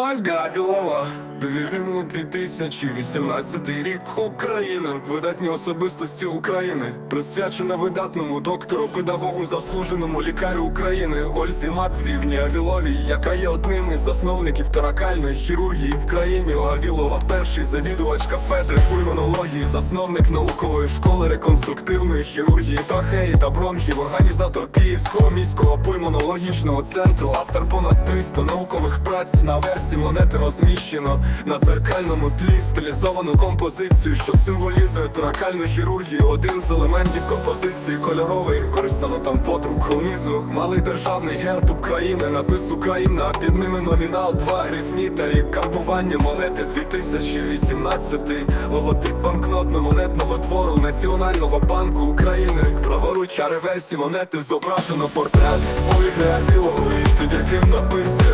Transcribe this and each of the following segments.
Ольга Білова, довіримо 2018 рік. Україна, видатні особистості України, присвячена видатному доктору, педагогу, заслуженому лікарю України Ользі Матвіївні Авіловій, яка є одним із засновників торакальної хірургії в країні. Авілова, перший завідувач кафедри пульмонології, засновник наукової школи реконструктивної хірургії трахеї та бронхів, організатор Київського міського пульмонологічного центру, автор понад 300 наукових праць на версії монети розміщено на дзеркальному тлі стилізовану композицію, що символізує торакальну хірургію. Один з елементів композиції кольоровий, використано там подрук унизу. Малий державний герб України, напис Україна, під ними номінал 2 гривні та рік карбування монети 2018 Логотип банкнотно-монетного двору Національного банку України Праворуч реверсі монети зображено портрет Ольги Авілової, під яким написано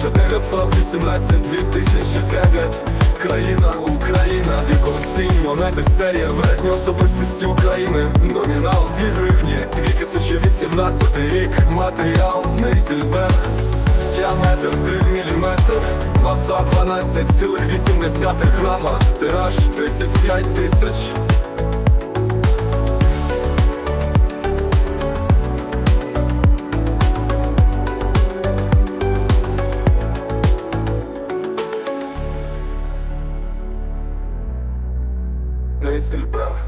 24 фаб 18 2009 Країна, Україна, віком ціні монети, серія верхня особистості України. Номінал 2 гривні 2018 рік. Матеріал Нейзельберг Діаметр 3 міліметр, Маса 12,8 грама. Тираж 35 тисяч. на стрільбах.